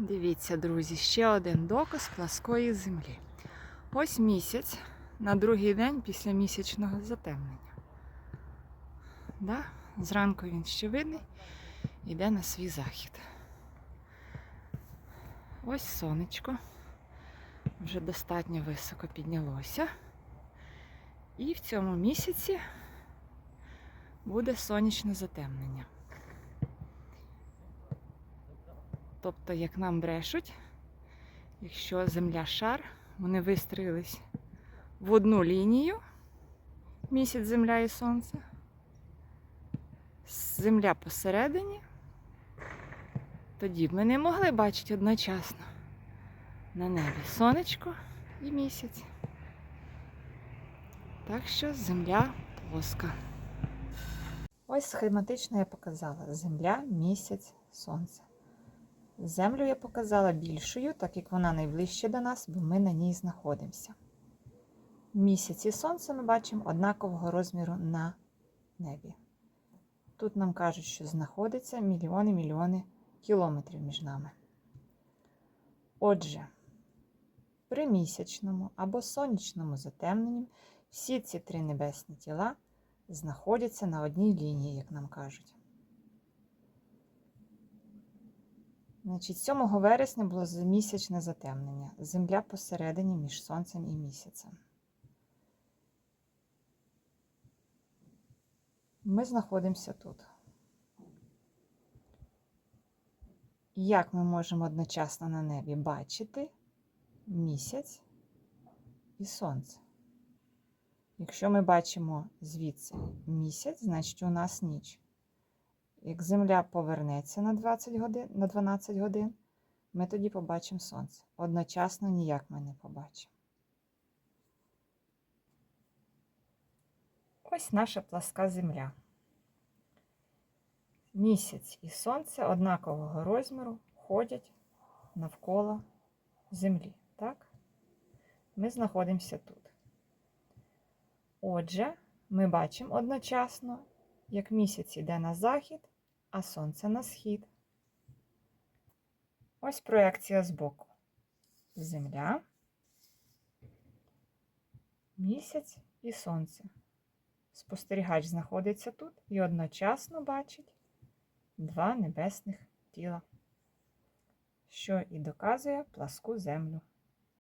Дивіться, друзі, ще один доказ пласкої землі. Ось місяць на другий день після місячного затемнення. Да? Зранку він ще видний, йде на свій захід. Ось сонечко. Вже достатньо високо піднялося. І в цьому місяці буде сонячне затемнення. Тобто, як нам брешуть, якщо земля шар, вони вистроїлись в одну лінію місяць, земля і сонце. Земля посередині. Тоді б ми не могли бачити одночасно на небі сонечко і місяць. Так що земля плоска. Ось схематично я показала земля, місяць, сонце. Землю я показала більшою, так як вона найближче до нас, бо ми на ній знаходимося. Місяць і сонце ми бачимо однакового розміру на небі. Тут нам кажуть, що знаходиться мільйони-мільйони кілометрів між нами. Отже, при місячному або сонячному затемненні всі ці три небесні тіла знаходяться на одній лінії, як нам кажуть. Значить, 7 вересня було місячне затемнення. Земля посередині між сонцем і місяцем. Ми знаходимося тут. Як ми можемо одночасно на небі бачити місяць і сонце? Якщо ми бачимо звідси місяць, значить у нас ніч. Як Земля повернеться на 20 годин, на 12 годин, ми тоді побачимо сонце. Одночасно ніяк ми не побачимо. Ось наша пласка земля. Місяць і сонце однакового розміру ходять навколо землі. Так? Ми знаходимося тут. Отже, ми бачимо одночасно, як місяць іде на захід, а сонце на схід. Ось проекція збоку. Земля, місяць і сонце. Спостерігач знаходиться тут і одночасно бачить два небесних тіла, що і доказує пласку землю.